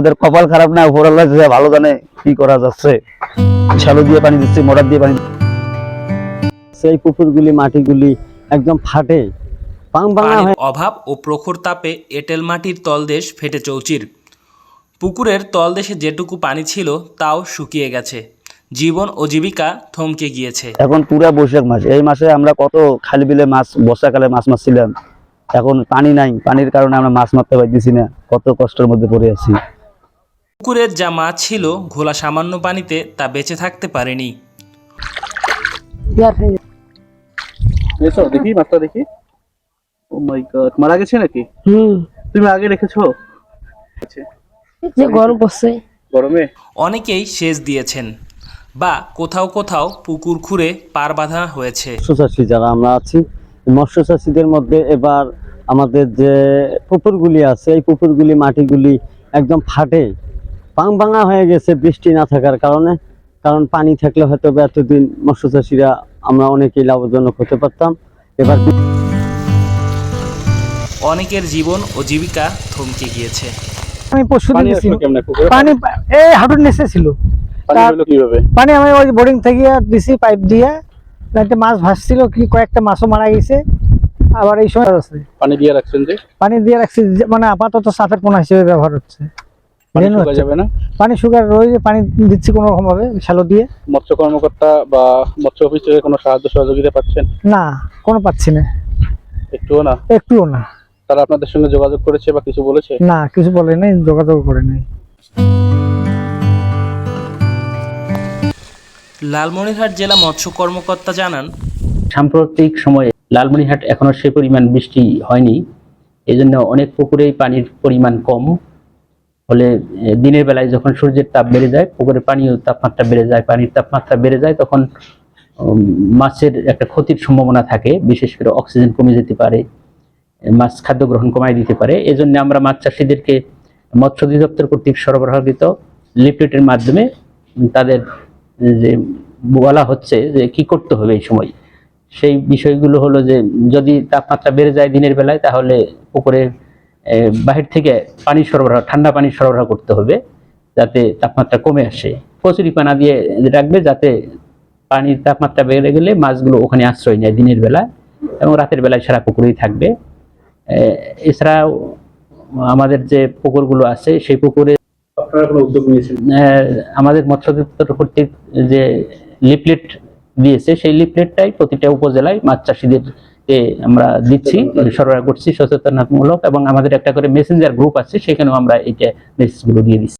আমাদের কপাল খারাপ না উপর আল্লাহ যে ভালো জানে কি করা যাচ্ছে। শ্যালো দিয়ে পানি দিচ্ছি মোটর দিয়ে পানি সেই পুকুরগুলি মাটিগুলি একদম ফাটে। পানির অভাব ও প্রখর তাপে এঁটেল মাটির তলদেশ ফেটে চৌচির। পুকুরের তলদেশে যেটুকু পানি ছিল তাও শুকিয়ে গেছে। জীবন ও জীবিকা থমকে গিয়েছে। এখন পুরা বৈশাখ মাস। এই মাসে আমরা কত খালি বিলে মাছ বর্ষাকালে মাছ মারছিলাম। এখন পানি নাই। পানির কারণে আমরা মাছ মারতে পারতেছি না। কত কষ্টের মধ্যে পড়ে আছি। পুকুরের যা মাছ ছিল ঘোলা সামান্য পানিতে তা বেঁচে থাকতে পারেনি। দেখি মাছটা দেখি। ও মাই গড মারা গেছে নাকি? হুম। তুমি আগে রেখেছো? যে গরম পড়ছে গরমে? অনেকেই সেচ দিয়েছেন বা কোথাও কোথাও পুকুর খুঁড়ে পার বাঁধা হয়েছে। মৎস্য চাষি যারা আমরা আছি মৎস্য চাষিদের মধ্যে এবার আমাদের যে পুকুরগুলি আছে এই পুকুরগুলি মাটিগুলি একদম ফাটে। পাং ভাঙা হয়ে গেছে বৃষ্টি না থাকার কারণে। কারণ পানি থাকলে হয়তো এতদিন মৎস্য চাষিরা আমরা অনেকেই লাভজনক হতে পারতাম। এবার অনেকের জীবন ও জীবিকা থমকে গিয়েছে। আমি পরশু পানি এই হাঁটুর নিচে ছিল। পানি আমি ওই বোর্ডিং থেকে দিছি পাইপ দিয়ে। একটা মাছ ভাসছিল কি কয়েকটা মাছও মারা গেছে। আবার এই সময় আছে পানি দিয়ে রাখছেন যে? পানি দিয়ে রাখছি যে- মানে আপাতত সাপের পোনা হিসেবে ব্যবহার হচ্ছে। পানি শুকা যাবে না? পানি সুগার রয়ে পানি দিচ্ছি কোনো রকম ভাবে শ্যালো দিয়ে। মৎস্য কর্মকর্তা বা মৎস্য অফিস থেকে কোনো সাহায্য সহযোগিতা পাচ্ছেন? না কোনো পাচ্ছি না। একটুও না? একটুও না। তারা আপনাদের সঙ্গে যোগাযোগ করেছে বা কিছু বলেছে? না কিছু বলে নাই যোগাযোগ করে নাই। লালমনিরহাট জেলা মৎস্য কর্মকর্তা জানান সাম্প্রতিক সময়ে লালমনিরহাট এখনও সে পরিমাণ বৃষ্টি হয়নি। এই জন্য অনেক পুকুরেই পানির পরিমাণ কম। ফলে দিনের বেলায় যখন সূর্যের তাপ বেড়ে যায়, পুকুরের পানিও তাপমাত্রা বেড়ে যায়, পানির তাপমাত্রা বেড়ে যায়, তখন মাছের একটা ক্ষতির সম্ভাবনা থাকে, বিশেষ করে অক্সিজেন কমে যেতে পারে, মাছ খাদ্য গ্রহণ কমায় দিতে পারে। এজন্য আমরা মাছ চাষিদেরকে মৎস্য অধিদপ্তর কর্তৃক সরবরাহকৃত লিফলেটের মাধ্যমে তাদের যে বলা হচ্ছে যে কি করতে হবে এই সময়। সেই বিষয়গুলো হলো যে, যদি তাপমাত্রা বেড়ে যায় দিনের বেলায়, তাহলে পুকুরে বাহির থেকে পানি সরবরাহ ঠান্ডা পানি সরবরাহ করতে হবে যাতে তাপমাত্রা কমে আসে। কচুরি পানা দিয়ে রাখবে যাতে পানির তাপমাত্রা বেড়ে গেলে মাছগুলো ওখানে আশ্রয় নেয় দিনের বেলা এবং রাতের বেলায় সারা পুকুরেই থাকবে। এছাড়াও আমাদের যে পুকুরগুলো আছে সেই পুকুরে উদ্যোগ নিয়েছেন? আহ, আমাদের মৎস্য অধিদপ্তর কর্তৃক যে লিফলেট দিয়েছে সেই লিফলেটটাই প্রতিটা উপজেলায় মাছ চাষিদেরকে আমরা দিচ্ছি, সরবরাহ করছি সচেতনতামূলক এবং আমাদের একটা করে মেসেঞ্জার গ্রুপ আছে, সেখানেও আমরা এইটা মেসেজগুলো দিয়ে দিচ্ছি।